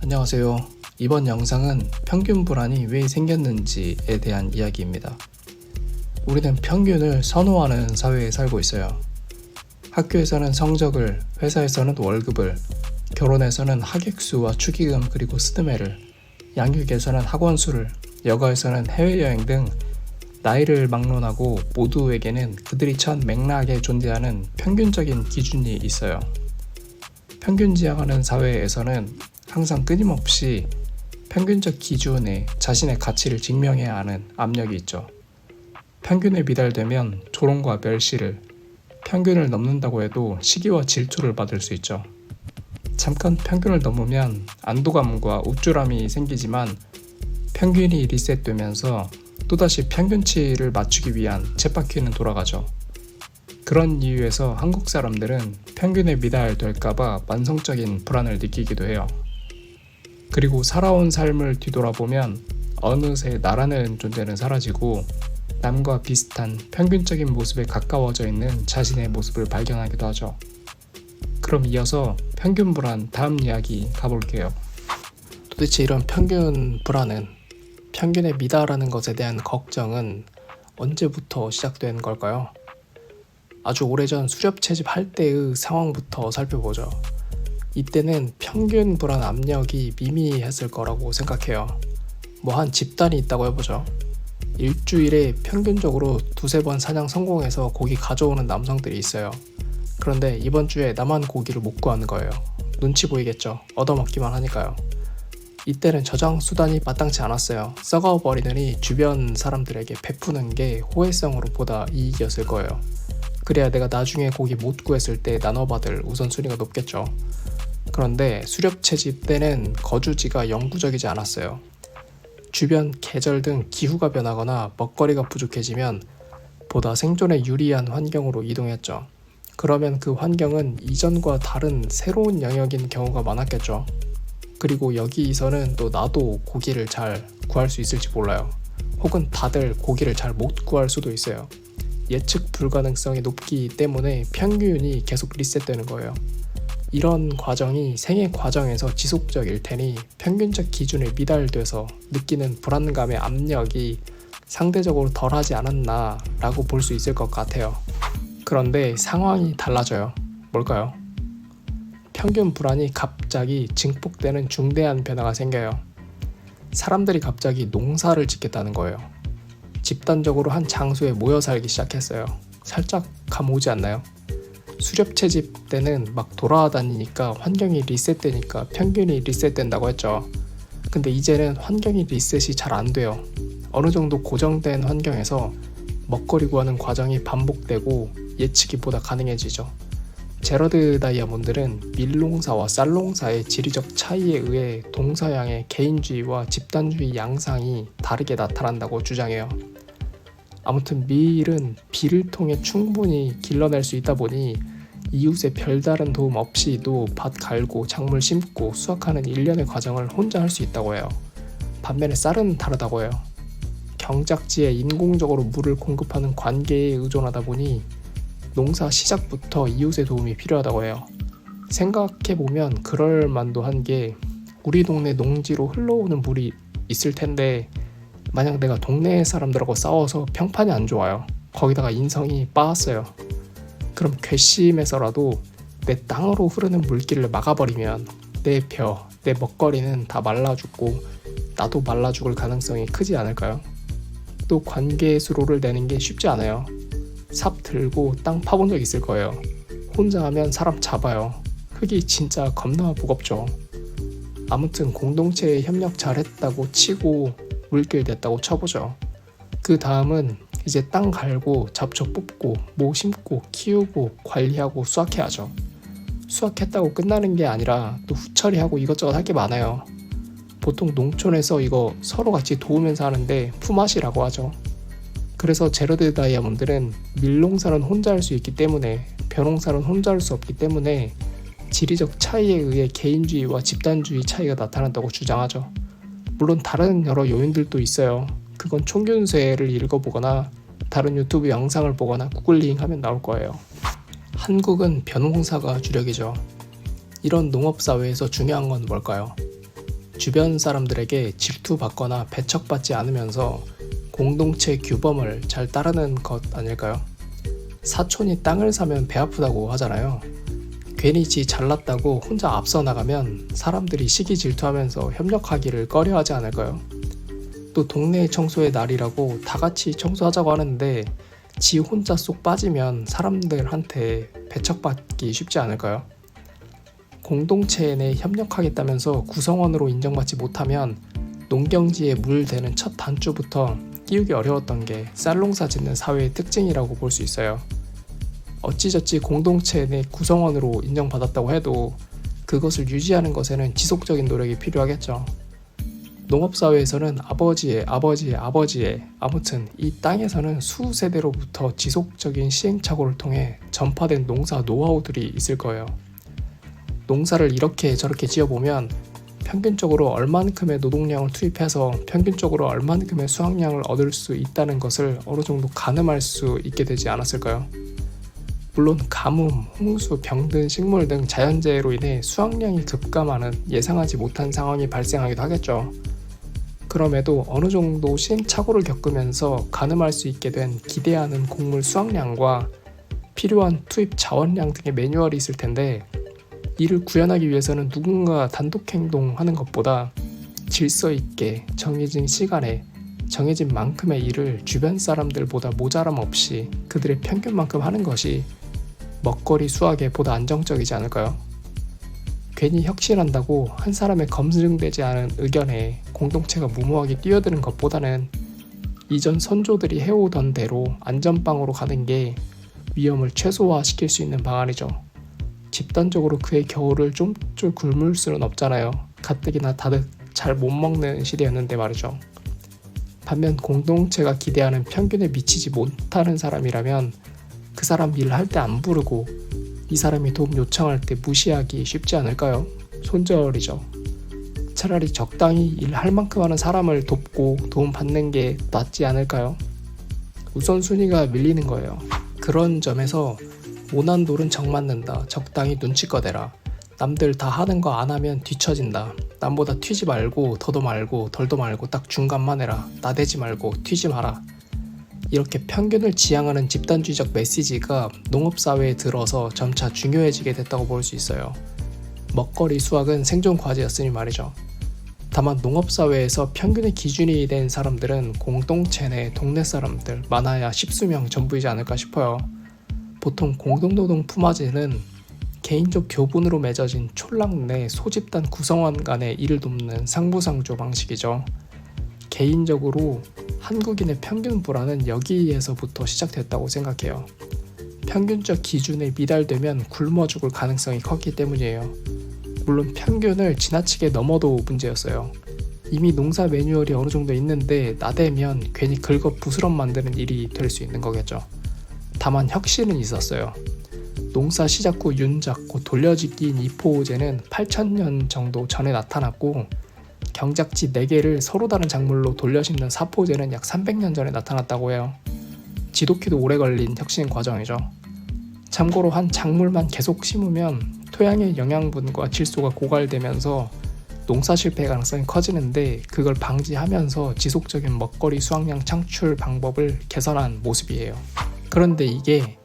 안녕하세요. 이번 영상은 평균 불안이 왜 생겼는지에 대한 이야기입니다. 우리는 평균을 선호하는 사회에 살고 있어요. 학교에서는 성적을, 회사에서는 월급을, 결혼에서는 하객수와 축의금 그리고 스드메를, 양육에서는 학원수를, 여가에서는 해외여행 등 나이를 막론하고 모두에게는 그들이 처한 맥락에 존재하는 평균적인 기준이 있어요. 평균지향하는 사회에서는 항상 끊임없이 평균적 기준에 자신의 가치를 증명해야 하는 압력이 있죠. 평균에 미달되면 조롱과 멸시를, 평균을 넘는다고 해도 시기와 질투를 받을 수 있죠. 잠깐 평균을 넘으면 안도감과 우쭐함이 생기지만 평균이 리셋되면서 또다시 평균치를 맞추기 위한 쳇바퀴는 돌아가죠. 그런 이유에서 한국 사람들은 평균에 미달될까봐 만성적인 불안을 느끼기도 해요. 그리고 살아온 삶을 뒤돌아보면 어느새 나라는 존재는 사라지고 남과 비슷한 평균적인 모습에 가까워져 있는 자신의 모습을 발견하기도 하죠. 그럼 이어서 평균 불안 다음 이야기 가볼게요. 도대체 이런 평균 불안은 평균에 미달하는 것에 대한 걱정은 언제부터 시작된 걸까요? 아주 오래전 수렵 채집할 때의 상황부터 살펴보죠. 이때는 평균 불안 압력이 미미했을 거라고 생각해요. 뭐 한 집단이 있다고 해보죠. 일주일에 평균적으로 두세 번 사냥 성공해서 고기 가져오는 남성들이 있어요. 그런데 이번 주에 나만 고기를 못 구하는 거예요. 눈치 보이겠죠. 얻어먹기만 하니까요. 이때는 저장 수단이 마땅치 않았어요. 썩어버리느니 주변 사람들에게 베푸는 게 호혜성으로 보다 이익이었을 거예요. 그래야 내가 나중에 고기 못 구했을 때 나눠받을 우선순위가 높겠죠. 그런데 수렵 채집 때는 거주지가 영구적이지 않았어요. 주변 계절 등 기후가 변하거나 먹거리가 부족해지면 보다 생존에 유리한 환경으로 이동했죠. 그러면 그 환경은 이전과 다른 새로운 영역인 경우가 많았겠죠. 그리고 여기서는 또 나도 고기를 잘 구할 수 있을지 몰라요. 혹은 다들 고기를 잘 못 구할 수도 있어요. 예측 불가능성이 높기 때문에 평균이 계속 리셋되는 거예요. 이런 과정이 생애 과정에서 지속적일 테니 평균적 기준에 미달돼서 느끼는 불안감의 압력이 상대적으로 덜하지 않았나 라고 볼 수 있을 것 같아요. 그런데 상황이 달라져요. 뭘까요? 평균 불안이 갑자기 증폭되는 중대한 변화가 생겨요. 사람들이 갑자기 농사를 짓겠다는 거예요. 집단적으로 한 장소에 모여 살기 시작했어요. 살짝 감 오지 않나요? 수렵 채집 때는 막 돌아다니니까 환경이 리셋되니까 평균이 리셋된다고 했죠. 근데 이제는 환경이 리셋이 잘 안 돼요. 어느 정도 고정된 환경에서 먹거리 구하는 과정이 반복되고 예측이 보다 가능해지죠. 제러드 다이아몬드는 밀농사와 쌀농사의 지리적 차이에 의해 동서양의 개인주의와 집단주의 양상이 다르게 나타난다고 주장해요. 아무튼 밀은 비를 통해 충분히 길러낼 수 있다 보니 이웃의 별다른 도움 없이도 밭 갈고 작물 심고 수확하는 일련의 과정을 혼자 할 수 있다고 해요. 반면에 쌀은 다르다고 해요. 경작지에 인공적으로 물을 공급하는 관계에 의존하다 보니 농사 시작부터 이웃의 도움이 필요하다고 해요. 생각해보면 그럴 만도 한 게 우리 동네 농지로 흘러오는 물이 있을 텐데 만약 내가 동네 사람들하고 싸워서 평판이 안 좋아요. 거기다가 인성이 빠았어요. 그럼 괘씸해서라도 내 땅으로 흐르는 물길을 막아버리면 내 벼, 내 먹거리는 다 말라 죽고 나도 말라 죽을 가능성이 크지 않을까요? 또 관계 수로를 내는 게 쉽지 않아요. 삽 들고 땅 파본 적 있을 거예요. 혼자 하면 사람 잡아요. 흙이 진짜 겁나 무겁죠. 아무튼 공동체에 협력 잘했다고 치고 물길 됐다고 쳐보죠. 그 다음은 이제 땅 갈고 잡초 뽑고 모 심고 키우고 관리하고 수확해야죠. 수확했다고 끝나는 게 아니라 또 후처리하고 이것저것 할 게 많아요. 보통 농촌에서 이거 서로 같이 도우면서 하는데 품앗이라고 하죠. 그래서 제러드 다이아몬드는 밀농사는 혼자 할 수 있기 때문에 벼농사는 혼자 할 수 없기 때문에 지리적 차이에 의해 개인주의와 집단주의 차이가 나타난다고 주장하죠. 물론 다른 여러 요인들도 있어요. 그건 총균세를 읽어보거나 다른 유튜브 영상을 보거나 구글링 하면 나올 거예요. 한국은 벼농사가 주력이죠. 이런 농업사회에서 중요한 건 뭘까요? 주변 사람들에게 질투받거나 배척받지 않으면서 공동체 규범을 잘 따르는 것 아닐까요? 사촌이 땅을 사면 배 아프다고 하잖아요. 괜히 지 잘났다고 혼자 앞서 나가면 사람들이 시기 질투하면서 협력하기를 꺼려하지 않을까요? 또 동네 청소의 날이라고 다 같이 청소하자고 하는데 지 혼자 쏙 빠지면 사람들한테 배척받기 쉽지 않을까요? 공동체 내 협력하겠다면서 구성원으로 인정받지 못하면 농경지에 물 대는 첫 단추부터 띄우기 어려웠던 게 쌀농사 짓는 사회의 특징이라고 볼 수 있어요. 어찌저찌 공동체 내 구성원으로 인정받았다고 해도 그것을 유지하는 것에는 지속적인 노력이 필요하겠죠. 농업사회에서는 아버지의 아버지의 아버지의 아무튼 이 땅에서는 수세대로부터 지속적인 시행착오를 통해 전파된 농사 노하우들이 있을 거예요. 농사를 이렇게 저렇게 지어보면 평균적으로 얼만큼의 노동량을 투입해서 평균적으로 얼만큼의 수확량을 얻을 수 있다는 것을 어느 정도 가늠할 수 있게 되지 않았을까요? 물론 가뭄, 홍수, 병등 식물 등 자연재해로 인해 수확량이 급감하는 예상하지 못한 상황이 발생하기도 하겠죠. 그럼에도 어느 정도 시행착오를 겪으면서 가늠할 수 있게 된 기대하는 곡물 수확량과 필요한 투입 자원량 등의 매뉴얼이 있을 텐데 이를 구현하기 위해서는 누군가 단독 행동하는 것보다 질서 있게 정해진 시간에 정해진 만큼의 일을 주변 사람들보다 모자람 없이 그들의 평균만큼 하는 것이 먹거리 수확에 보다 안정적이지 않을까요? 괜히 혁신한다고 한 사람의 검증되지 않은 의견에 공동체가 무모하게 뛰어드는 것보다는 이전 선조들이 해오던 대로 안전빵으로 가는 게 위험을 최소화시킬 수 있는 방안이죠. 집단적으로 그의 겨울을 좀좀 굶을 수는 없잖아요. 가뜩이나 다들 잘 못 먹는 시대였는데 말이죠. 반면 공동체가 기대하는 평균에 미치지 못하는 사람이라면 그 사람 일을 할때 안 부르고 이 사람이 도움 요청할 때 무시하기 쉽지 않을까요? 손절이죠. 차라리 적당히 일할 만큼 하는 사람을 돕고 도움 받는 게 낫지 않을까요? 우선순위가 밀리는 거예요. 그런 점에서 모난돌은 정 맞는다. 적당히 눈치껏 해라. 남들 다 하는 거 안 하면 뒤처진다. 남보다 튀지 말고 더도 말고 덜도 말고 딱 중간만 해라. 나대지 말고 튀지 마라. 이렇게 평균을 지향하는 집단주의적 메시지가 농업사회에 들어서 점차 중요해지게 됐다고 볼 수 있어요. 먹거리 수확은 생존 과제였으니 말이죠. 다만 농업사회에서 평균의 기준이 된 사람들은 공동체 내 동네 사람들 많아야 십수명 전부이지 않을까 싶어요. 보통 공동노동 품화제는 개인적 교분으로 맺어진 촌락 내 소집단 구성원 간의 일을 돕는 상부상조 방식이죠. 개인적으로 한국인의 평균 불안은 여기에서부터 시작됐다고 생각해요. 평균적 기준에 미달되면 굶어 죽을 가능성이 컸기 때문이에요. 물론 평균을 지나치게 넘어도 문제였어요. 이미 농사 매뉴얼이 어느 정도 있는데 나대면 괜히 긁어 부스럼 만드는 일이 될 수 있는 거겠죠. 다만 혁신은 있었어요. 농사 시작 후 윤작, 곧 돌려짓기인 이포제는 8천년 정도 전에 나타났고 경작지 4개를 서로 다른 작물로 돌려 심는 사포제는 약 300년 전에 나타났다고 해요. 지독히도 오래 걸린 혁신 과정이죠. 참고로 한 작물만 계속 심으면 토양의 영양분과 질소가 고갈되면서 농사 실패 가능성이 커지는데 그걸 방지하면서 지속적인 먹거리 수확량 창출 방법을 개선한 모습이에요. 그런데 이게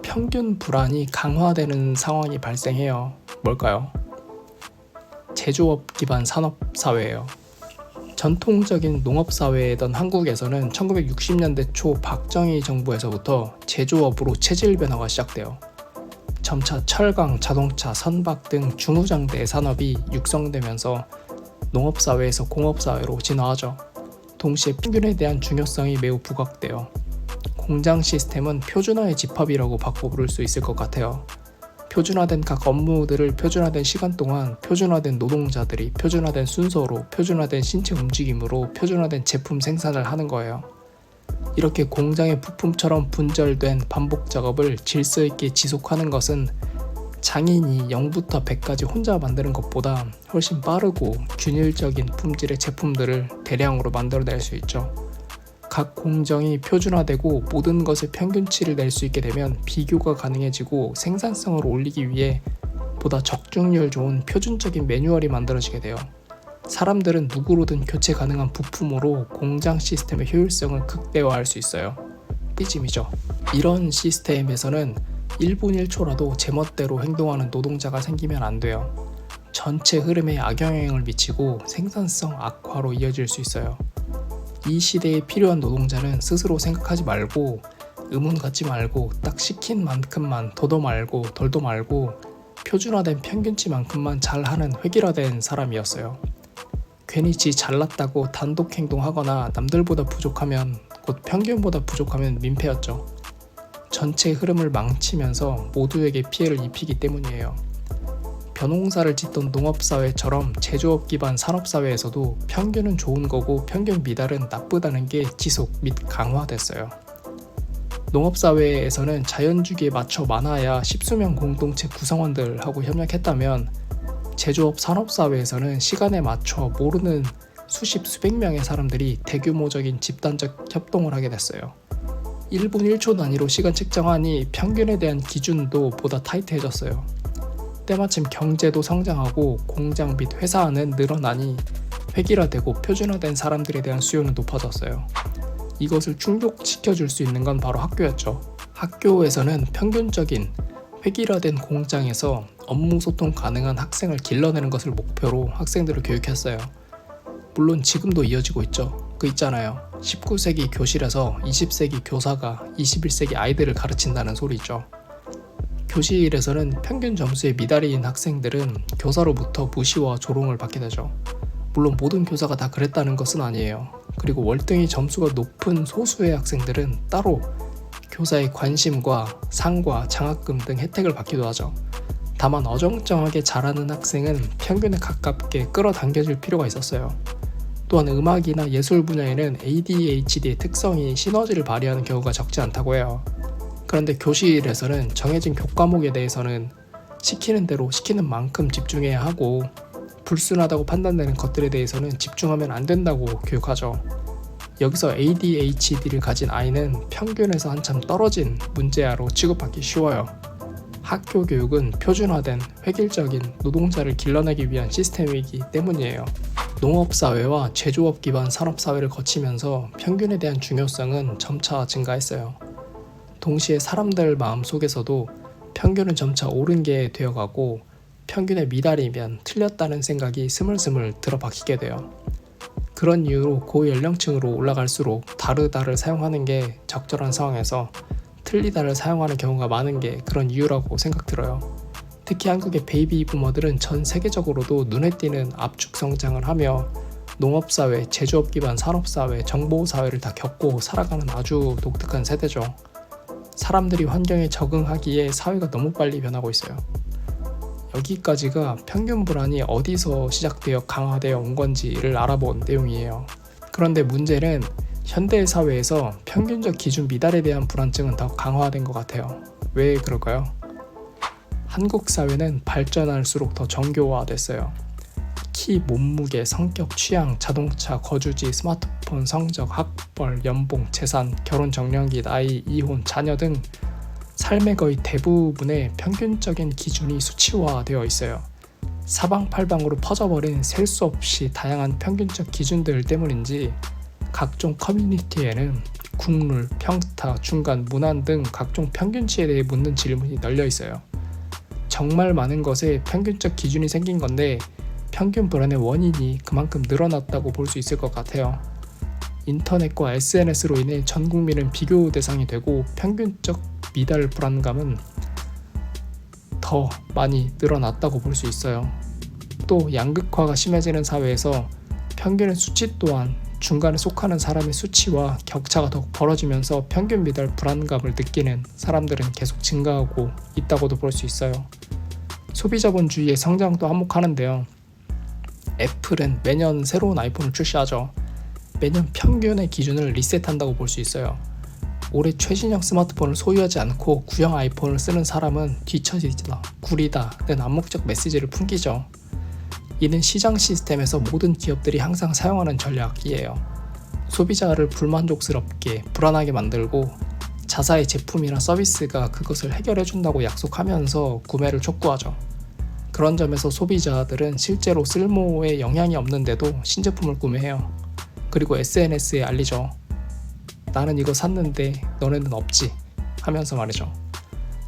평균 불안이 강화되는 상황이 발생해요. 뭘까요? 제조업 기반 산업 사회예요. 전통적인 농업 사회이던 한국에서는 1960년대 초 박정희 정부에서부터 제조업으로 체질 변화가 시작돼요. 점차 철강, 자동차, 선박 등 중후장대 산업이 육성되면서 농업 사회에서 공업 사회로 진화하죠. 동시에 평균에 대한 중요성이 매우 부각돼요. 공장 시스템은 표준화의 집합이라고 바꿔 부를 수 있을 것 같아요. 표준화된 각 업무들을 표준화된 시간 동안 표준화된 노동자들이 표준화된 순서로 표준화된 신체 움직임으로 표준화된 제품 생산을 하는 거예요. 이렇게 공장의 부품처럼 분절된 반복 작업을 질서 있게 지속하는 것은 장인이 0부터 100까지 혼자 만드는 것보다 훨씬 빠르고 균일적인 품질의 제품들을 대량으로 만들어낼 수 있죠. 각 공정이 표준화되고 모든 것의 평균치를 낼 수 있게 되면 비교가 가능해지고 생산성을 올리기 위해 보다 적중률 좋은 표준적인 매뉴얼이 만들어지게 돼요. 사람들은 누구로든 교체 가능한 부품으로 공장 시스템의 효율성을 극대화할 수 있어요. 삐짐이죠. 이런 시스템에서는 1분 1초라도 제멋대로 행동하는 노동자가 생기면 안 돼요. 전체 흐름에 악영향을 미치고 생산성 악화로 이어질 수 있어요. 이 시대에 필요한 노동자는 스스로 생각하지 말고 의문 갖지 말고 딱 시킨 만큼만 더도 말고 덜도 말고 표준화된 평균치만큼만 잘하는 획일화된 사람이었어요. 괜히 지 잘났다고 단독 행동하거나 남들보다 부족하면 곧 평균보다 부족하면 민폐였죠. 전체 흐름을 망치면서 모두에게 피해를 입히기 때문이에요. 벼농사를 짓던 농업사회처럼 제조업 기반 산업사회에서도 평균은 좋은 거고 평균 미달은 나쁘다는 게 지속 및 강화됐어요. 농업사회에서는 자연주기에 맞춰 많아야 십수명 공동체 구성원들하고 협력했다면 제조업 산업사회에서는 시간에 맞춰 모르는 수십 수백 명의 사람들이 대규모적인 집단적 협동을 하게 됐어요. 1분 1초 단위로 시간 측정하니 평균에 대한 기준도 보다 타이트해졌어요. 때마침 경제도 성장하고 공장 및 회사 안은 늘어나니 획일화되고 표준화된 사람들에 대한 수요는 높아졌어요. 이것을 충족시켜줄 수 있는 건 바로 학교였죠. 학교에서는 평균적인 획일화된 공장에서 업무 소통 가능한 학생을 길러내는 것을 목표로 학생들을 교육했어요. 물론 지금도 이어지고 있죠. 그 있잖아요. 19세기 교실에서 20세기 교사가 21세기 아이들을 가르친다는 소리죠. 교실에서는 평균 점수에 미달인 학생들은 교사로부터 무시와 조롱을 받게 되죠. 물론 모든 교사가 다 그랬다는 것은 아니에요. 그리고 월등히 점수가 높은 소수의 학생들은 따로 교사의 관심과 상과 장학금 등 혜택을 받기도 하죠. 다만 어정쩡하게 잘하는 학생은 평균에 가깝게 끌어당겨질 필요가 있었어요. 또한 음악이나 예술 분야에는 ADHD의 특성이 시너지를 발휘하는 경우가 적지 않다고 해요. 그런데 교실에서는 정해진 교과목에 대해서는 시키는 대로 시키는 만큼 집중해야 하고 불순하다고 판단되는 것들에 대해서는 집중하면 안 된다고 교육하죠. 여기서 ADHD를 가진 아이는 평균에서 한참 떨어진 문제아로 취급받기 쉬워요. 학교 교육은 표준화된 획일적인 노동자를 길러내기 위한 시스템이기 때문이에요. 농업사회와 제조업 기반 산업사회를 거치면서 평균에 대한 중요성은 점차 증가했어요. 동시에 사람들 마음 속에서도 평균은 점차 옳은 게 되어가고 평균에 미달이면 틀렸다는 생각이 스물스물 들어박히게 돼요. 그런 이유로 고연령층으로 올라갈수록 다르다를 사용하는 게 적절한 상황에서 틀리다를 사용하는 경우가 많은 게 그런 이유라고 생각 들어요. 특히 한국의 베이비 부머들은 전 세계적으로도 눈에 띄는 압축 성장을 하며 농업사회, 제조업 기반 산업사회, 정보사회를 다 겪고 살아가는 아주 독특한 세대죠. 사람들이 환경에 적응하기에 사회가 너무 빨리 변하고 있어요. 여기까지가 평균 불안이 어디서 시작되어 강화되어 온 건지를 알아본 내용이에요. 그런데 문제는 현대 사회에서 평균적 기준 미달에 대한 불안증은 더 강화된 것 같아요. 왜 그럴까요? 한국 사회는 발전할수록 더 정교화됐어요. 키, 몸무게, 성격, 취향, 자동차, 거주지, 스마트폰, 성적, 학벌, 연봉, 재산, 결혼 정년기, 나이, 이혼, 자녀 등 삶의 거의 대부분의 평균적인 기준이 수치화되어 있어요. 사방팔방으로 퍼져버린 셀 수 없이 다양한 평균적 기준들 때문인지 각종 커뮤니티에는 국룰, 평타, 중간, 문안 등 각종 평균치에 대해 묻는 질문이 널려 있어요. 정말 많은 것에 평균적 기준이 생긴 건데 평균 불안의 원인이 그만큼 늘어났다고 볼 수 있을 것 같아요. 인터넷과 SNS로 인해 전 국민은 비교 대상이 되고 평균적 미달 불안감은 더 많이 늘어났다고 볼 수 있어요. 또 양극화가 심해지는 사회에서 평균의 수치 또한 중간에 속하는 사람의 수치와 격차가 더욱 벌어지면서 평균 미달 불안감을 느끼는 사람들은 계속 증가하고 있다고도 볼 수 있어요. 소비자본주의의 성장도 한몫하는데요. 애플은 매년 새로운 아이폰을 출시하죠. 매년 평균의 기준을 리셋한다고 볼 수 있어요. 올해 최신형 스마트폰을 소유하지 않고 구형 아이폰을 쓰는 사람은 뒤처지다, 구리다 는 암묵적 메시지를 풍기죠. 이는 시장 시스템에서 모든 기업들이 항상 사용하는 전략이에요. 소비자를 불만족스럽게 불안하게 만들고 자사의 제품이나 서비스가 그것을 해결해 준다고 약속하면서 구매를 촉구하죠. 그런 점에서 소비자들은 실제로 쓸모에 영향이 없는데도 신제품을 구매해요. 그리고 SNS에 알리죠. 나는 이거 샀는데 너네는 없지 하면서 말이죠.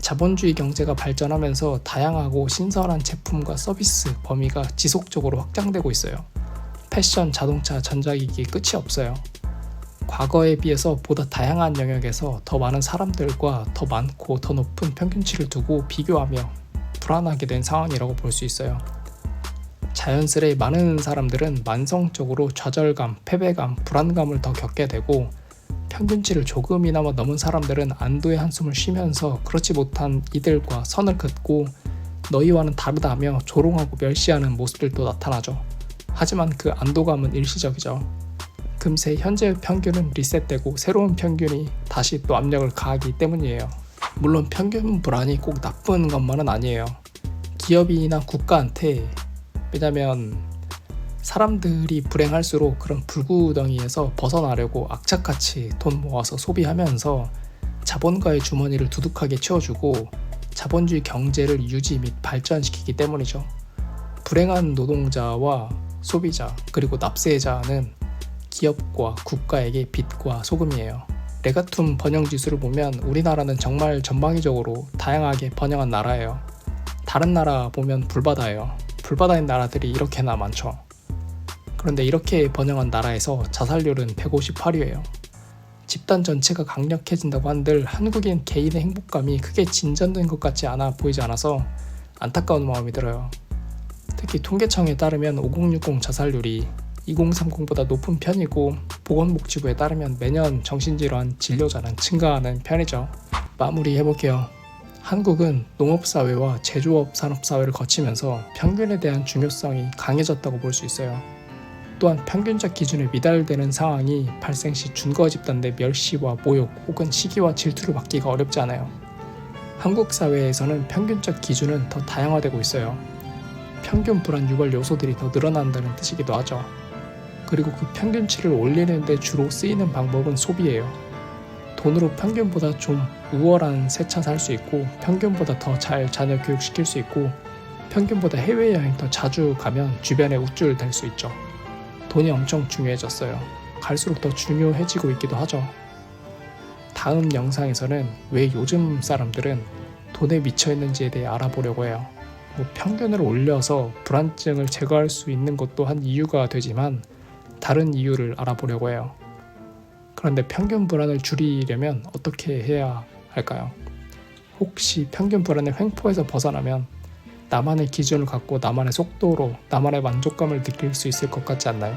자본주의 경제가 발전하면서 다양하고 신선한 제품과 서비스 범위가 지속적으로 확장되고 있어요. 패션, 자동차, 전자기기 끝이 없어요. 과거에 비해서 보다 다양한 영역에서 더 많은 사람들과 더 많고 더 높은 평균치를 두고 비교하며 불안하게 된 상황이라고 볼 수 있어요. 자연스레 많은 사람들은 만성적으로 좌절감, 패배감, 불안감을 더 겪게 되고 평균치를 조금이나마 넘은 사람들은 안도의 한숨을 쉬면서 그렇지 못한 이들과 선을 긋고 너희와는 다르다며 조롱하고 멸시하는 모습들도 나타나죠. 하지만 그 안도감은 일시적이죠. 금세 현재 평균은 리셋되고 새로운 평균이 다시 또 압력을 가하기 때문이에요. 물론 평균 불안이 꼭 나쁜 것만은 아니에요. 기업이나 국가한테 왜냐면 사람들이 불행할수록 그런 불구덩이에서 벗어나려고 악착같이 돈 모아서 소비하면서 자본가의 주머니를 두둑하게 채워주고 자본주의 경제를 유지 및 발전시키기 때문이죠. 불행한 노동자와 소비자 그리고 납세자는 기업과 국가에게 빚과 소금이에요. 레가툼 번영 지수를 보면 우리나라는 정말 전방위적으로 다양하게 번영한 나라예요. 다른 나라 보면 불바다예요. 불바다인 나라들이 이렇게나 많죠. 그런데 이렇게 번영한 나라에서 자살률은 158위예요. 집단 전체가 강력해진다고 한들 한국인 개인의 행복감이 크게 진전된 것 같지 않아 보이지 않아서 안타까운 마음이 들어요. 특히 통계청에 따르면 5060 자살률이 2030보다 높은 편이고 보건복지부에 따르면 매년 정신질환 진료자는 증가하는 편이죠. 마무리 해볼게요. 한국은 농업사회와 제조업 산업사회를 거치면서 평균에 대한 중요성이 강해졌다고 볼 수 있어요. 또한 평균적 기준에 미달되는 상황이 발생 시 준거 집단 내 멸시와 모욕 혹은 시기와 질투를 받기가 어렵지 않아요. 한국 사회에서는 평균적 기준은 더 다양화되고 있어요. 평균 불안 유발 요소들이 더 늘어난다는 뜻이기도 하죠. 그리고 그 평균치를 올리는데 주로 쓰이는 방법은 소비예요. 돈으로 평균보다 좀 우월한 새 차 살 수 있고 평균보다 더 잘 자녀 교육시킬 수 있고 평균보다 해외여행 더 자주 가면 주변에 우쭐 댈수 있죠. 돈이 엄청 중요해졌어요. 갈수록 더 중요해지고 있기도 하죠. 다음 영상에서는 왜 요즘 사람들은 돈에 미쳐 있는지에 대해 알아보려고 해요. 뭐 평균을 올려서 불안증을 제거할 수 있는 것도 한 이유가 되지만 다른 이유를 알아보려고 해요. 그런데 평균 불안을 줄이려면 어떻게 해야 할까요? 혹시 평균 불안의 횡포에서 벗어나면 나만의 기준을 갖고 나만의 속도로 나만의 만족감을 느낄 수 있을 것 같지 않나요?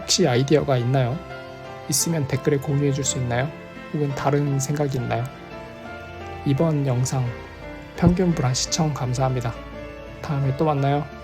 혹시 아이디어가 있나요? 있으면 댓글에 공유해 줄 수 있나요? 혹은 다른 생각이 있나요? 이번 영상 평균 불안 시청 감사합니다. 다음에 또 만나요.